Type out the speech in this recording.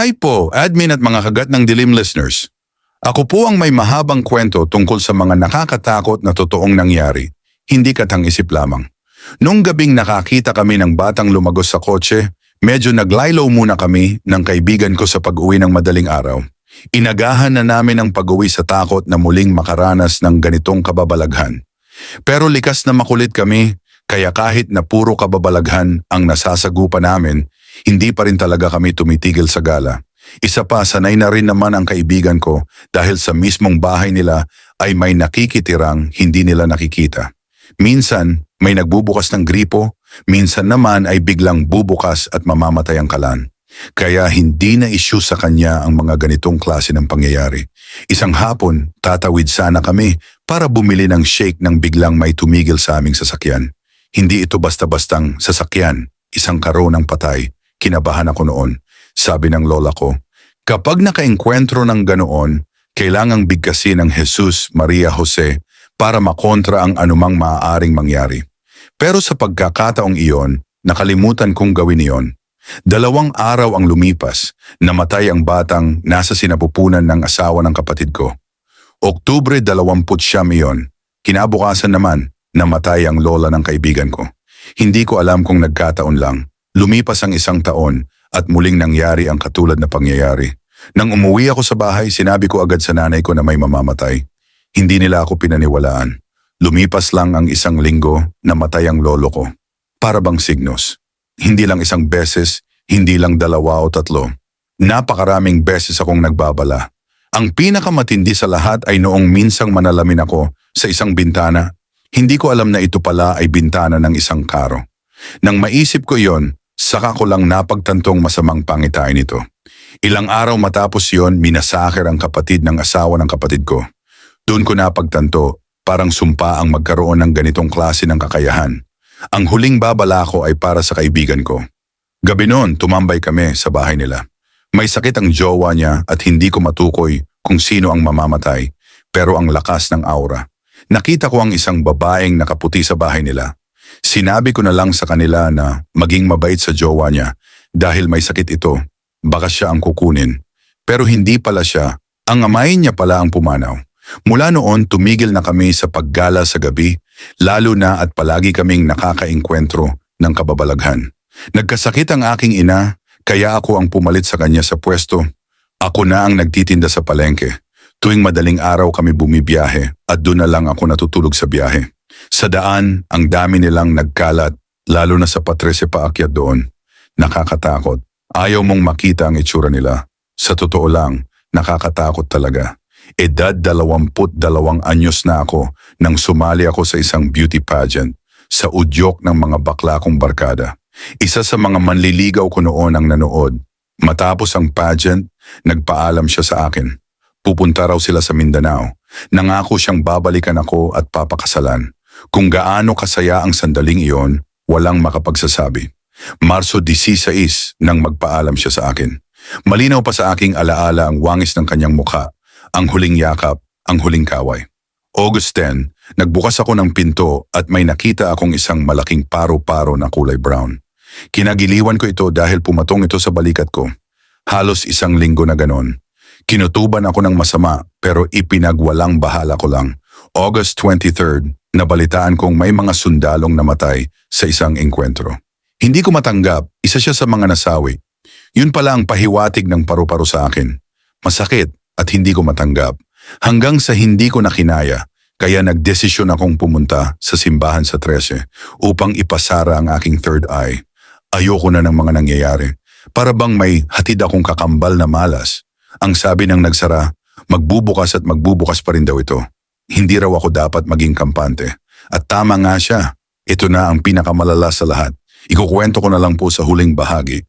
Hi po, admin at mga kagat ng dilim listeners. Ako po ang may mahabang kwento tungkol sa mga nakakatakot na totoong nangyari, hindi katang-isip lamang. Nung gabing nakakita kami ng batang lumagos sa kotse, medyo naglaylo muna kami ng kaibigan ko sa pag-uwi ng madaling araw. Inagahan na namin ang pag-uwi sa takot na muling makaranas ng ganitong kababalaghan. Pero likas na makulit kami, kaya kahit na puro kababalaghan ang nasasagupa namin, hindi pa rin talaga kami tumitigil sa gala. Isa pa, sanay na rin naman ang kaibigan ko dahil sa mismong bahay nila ay may nakikitirang hindi nila nakikita. Minsan, may nagbubukas ng gripo, minsan naman ay biglang bubukas at mamamatay ang kalan. Kaya hindi na issue sa kanya ang mga ganitong klase ng pangyayari. Isang hapon, tatawid sana kami para bumili ng shake nang biglang may tumigil sa aming sasakyan. Hindi ito basta-bastang sasakyan, isang karo ng patay. Kinabahan ako noon. Sabi ng lola ko, kapag nakaengkwentro ng ganoon, kailangang bigkasin ng Jesus, Maria, Jose para makontra ang anumang maaaring mangyari. Pero sa pagkakataong iyon, nakalimutan kong gawin iyon. Dalawang araw ang lumipas, namatay ang batang nasa sinapupunan ng asawa ng kapatid ko. Oktubre 20 siyam iyon. Kinabukasan naman, namatay ang lola ng kaibigan ko. Hindi ko alam kung nagkataon lang. Lumipas ang isang taon at muling nangyari ang katulad na pangyayari. Nang umuwi ako sa bahay, sinabi ko agad sa nanay ko na may mamamatay. Hindi nila ako pinaniwalaan. Lumipas lang ang isang linggo, namatay ang lolo ko. Para bang signos. Hindi lang isang beses, hindi lang dalawa o tatlo. Napakaraming beses akong nagbabala. Ang pinakamatindi sa lahat ay noong minsang manalamin ako sa isang bintana. Hindi ko alam na ito pala ay bintana ng isang karo. Nang maisip ko yon, saka ko lang napagtantong masamang pangitain nito. Ilang araw matapos yon, minasakir ang kapatid ng asawa ng kapatid ko. Doon ko napagtanto, parang sumpa ang magkaroon ng ganitong klase ng kakayahan. Ang huling babala ko ay para sa kaibigan ko. Gabi noon, tumambay kami sa bahay nila. May sakit ang jowa niya at hindi ko matukoy kung sino ang mamamatay, pero ang lakas ng aura. Nakita ko ang isang babaeng nakaputi sa bahay nila. Sinabi ko na lang sa kanila na maging mabait sa jowa niya dahil may sakit ito. Baka siya ang kukunin. Pero hindi pala siya. Ang amayin niya pala ang pumanaw. Mula noon, tumigil na kami sa paggala sa gabi, lalo na at palagi kaming nakakaengkwentro ng kababalaghan. Nagkasakit ang aking ina, kaya ako ang pumalit sa kanya sa pwesto. Ako na ang nagtitinda sa palengke. Tuwing madaling araw kami bumibiyahe at doon na lang ako natutulog sa biyahe. Sa daan, ang dami nilang nagkalat, lalo na sa patrese paakyat doon. Nakakatakot. Ayaw mong makita ang itsura nila. Sa totoo lang, nakakatakot talaga. Edad dalawamput dalawang anyos na ako nang sumali ako sa isang beauty pageant sa udyok ng mga bakla kong barkada. Isa sa mga manliligaw ko noon ang nanood. Matapos ang pageant, nagpaalam siya sa akin. Pupunta raw sila sa Mindanao. Nangako siyang babalikan ako at papakasalan. Kung gaano kasaya ang sandaling iyon, walang makapagsasabi. Marso 16 nang magpaalam siya sa akin. Malinaw pa sa aking alaala ang wangis ng kanyang mukha, ang huling yakap, ang huling kaway. August 10, nagbukas ako ng pinto at may nakita akong isang malaking paro-paro na kulay brown. Kinagiliwan ko ito dahil pumatong ito sa balikat ko. Halos isang linggo na ganon. Kinutuban ako ng masama pero ipinagwalang bahala ko lang. August 23, nabalitaan kong may mga sundalong namatay sa isang engkwentro. Hindi ko matanggap, isa siya sa mga nasawi. Yun pala ang pahiwatig ng paru-paro sa akin. Masakit at hindi ko matanggap. Hanggang sa hindi ko nakinaya, kaya nagdesisyon akong pumunta sa simbahan sa 13 upang ipasara ang aking third eye. Ayoko na ng mga nangyayari. Para bang may hatid akong kakambal na malas. Ang sabi ng nagsara, magbubukas at magbubukas pa rin daw ito. Hindi raw ako dapat maging kampante. At tama nga siya. Ito na ang pinakamalala sa lahat. Ikukwento ko na lang po sa huling bahagi.